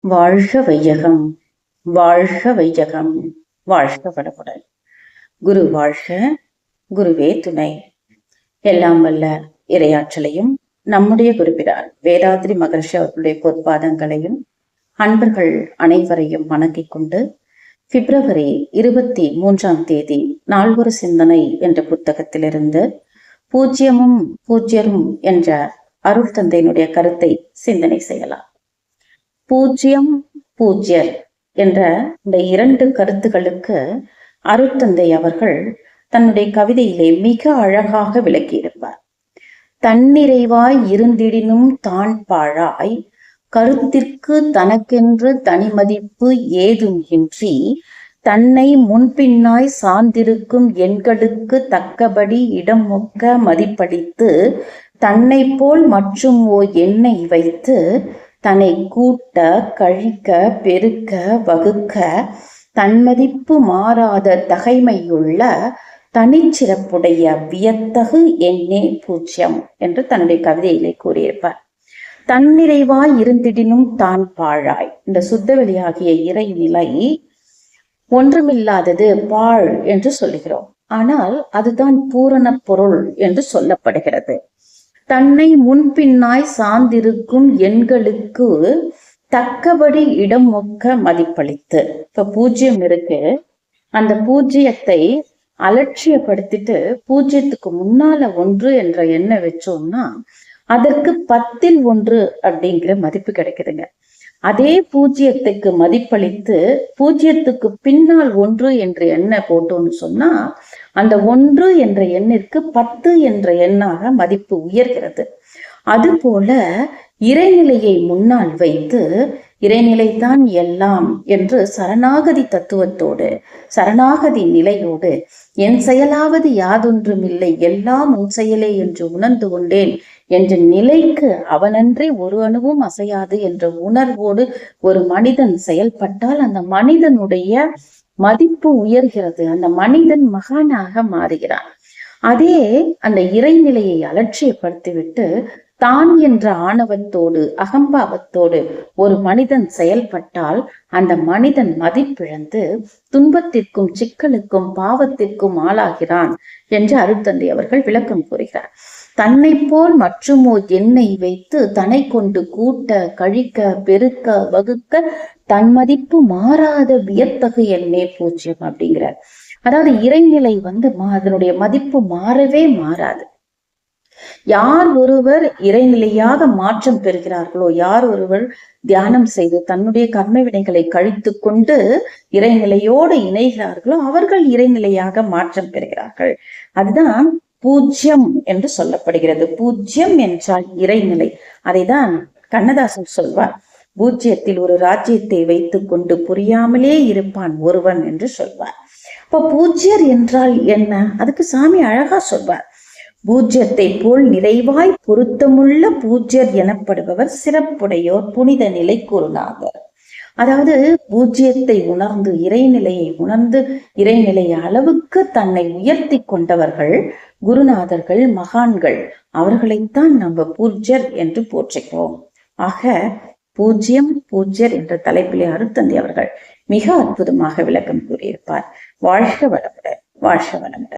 வாழ்க வையகம் வாழ்க வையகம் வாழ்க வடபுடன் குரு வாழ்க குருவே துணை. எல்லாம் வல்ல இரையாற்றலையும் நம்முடைய குருபிரார் வேதாத்ரி மகர்ஷி அவர்களுடைய பொற்பாதங்களையும் அன்பர்கள் அனைவரையும் வணங்கிக் கொண்டு பிப்ரவரி இருபத்தி மூன்றாம் தேதி நால்வொரு சிந்தனை என்ற புத்தகத்திலிருந்து பூஜ்யமும் பூஜ்யரும் என்ற அருள் தந்தையினுடைய கருத்தை சிந்தனை செய்யலாம். பூஜ்யம் பூஜ்யர் என்ற இந்த இரண்டு கருத்துகளுக்கு அருட்தந்தை அவர்கள் தன்னுடைய கவிதையிலே மிக அழகாக விளக்கியிருப்பார். தன்னிறைவாய் இருந்திடினும் தான் பாழாய் கருத்திற்கு தனக்கென்று தனிமதிப்பு ஏதும் இன்றி தன்னை முன்பின்னாய் சார்ந்திருக்கும் எண்களுக்கு தக்கபடி இடம் மொக்க மதிப்பளித்து தன்னை போல் மற்றும் ஓ எண்ணெய் வைத்து தன்னை கூட்ட கழிக்க பெருக்க வகுக்க தன்மதிப்பு மாறாத தகைமையுள்ள தனிச்சிறப்புடைய வியத்தகு என்னே பூஜ்யம் என்று தன்னுடைய கவிதையிலே கூறியிருப்பார். தன்னிறைவாய் இருந்திடினும் தான் பாழாய். இந்த சுத்தவெளியாகிய இறைநிலை ஒன்றுமில்லாதது பாழ் என்று சொல்லுகிறோம். ஆனால் அதுதான் பூரண பொருள் என்று சொல்லப்படுகிறது. தன்னை முன்பின்னாய் சார்ந்திருக்கும் எண்களுக்கு தக்கபடி இடம் மொக்க மதிப்பளித்து. இப்ப பூஜ்ஜியம் இருக்கு. அந்த பூஜ்ஜியத்தை அலட்சியப்படுத்திட்டு பூஜ்யத்துக்கு முன்னால ஒன்று என்ற எண்ணை வச்சோம்னா அதற்கு பத்தில் ஒன்று அப்படிங்கிற மதிப்பு கிடைக்குதுங்க. அதே பூஜ்ஜியத்துக்கு மதிப்பளித்து பூஜ்ஜியத்துக்கு பின்னால் ஒன்று என்ற எண்ண போட்டோம்னு சொன்னா அந்த ஒன்று என்ற எண்ணிற்கு பத்து என்ற எண்ணாக மதிப்பு உயர்கிறது. அதுபோல இறைநிலையை முன்னால் வைத்து இறைநிலைதான் எல்லாம் என்று சரணாகதி தத்துவத்தோடு சரணாகதி நிலையோடு என் செயலாவது யாதொன்றுமில்லை எல்லாம் உன் செயலே என்று உணர்ந்து கொண்டேன் என்ற நிலைக்கு அவனன்றி ஒரு அணுவும் அசையாது என்ற உணர்வோடு ஒரு மனிதன் செயல்பட்டால் அந்த மனிதனுடைய மதிப்பு உயர்கிறது. அந்த மனிதன் மகானாக மாறுகிறான். அதே அந்த இறைநிலையை அலட்சியப்படுத்திவிட்டு தான் என்ற ஆணவத்தோடு அகம்பாவத்தோடு ஒரு மனிதன் செயல்பட்டால் அந்த மனிதன் மதிப்பிழந்து துன்பத்திற்கும் சிக்கலுக்கும் பாவத்திற்கும் ஆளாகிறான் என்று அருட்தந்தை அவர்கள் விளக்கம் கூறுகிறார். தன்னை போல் மற்றுமோ எண்ணெய் வைத்து தன்னை கொண்டு கூட்ட கழிக்க பெருக்க வகுக்க தன் மதிப்பு மாறாத வியத்தகு எண்ணே பூஜ்யம் அப்படிங்கிறார். அதாவது இறைநிலை வந்து அதனுடைய மதிப்பு மாறவே மாறாது. யார் ஒருவர் இறைநிலையாக மாற்றம் பெறுகிறார்களோ யார் ஒருவர் தியானம் செய்து தன்னுடைய கர்ம வினைகளை கழித்து கொண்டு இறைநிலையோடு இணைகிறார்களோ அவர்கள் இறைநிலையாக மாற்றம் பெறுகிறார்கள். அதுதான் பூஜ்யம் என்று சொல்லப்படுகிறது. பூஜ்யம் என்றால் இறைநிலை. அதைதான் கண்ணதாசன் சொல்வார். பூஜ்யத்தில் ஒரு ராஜ்யத்தை வைத்துக் கொண்டு புரியாமலே இருப்பான் ஒருவன் என்று சொல்வார். இப்ப பூஜ்யர் என்றால் என்ன? அதுக்கு சாமி அழகா சொல்வார். பூஜ்யத்தை போல் நிறைவாய் பொருத்தமுள்ள பூஜ்யர் எனப்படுபவர் சிறப்புடையோர் புனித நிலை குருநாதர் அதாவது பூஜ்யத்தை உணர்ந்து இறைநிலையை உணர்ந்து இறைநிலை அளவுக்கு தன்னை உயர்த்தி கொண்டவர்கள் குருநாதர்கள் மகான்கள் அவர்களைத்தான் நம்ம பூஜ்யர் என்று போற்றுகிறோம் ஆக பூஜ்யம் பூஜ்யர் என்ற தலைப்பிலே அருத்தந்தி அவர்கள் மிக அற்புதமாக விளக்கம் கூறியிருப்பார். வாழ்க வளமுடன் வாழ்க வளமுடன்.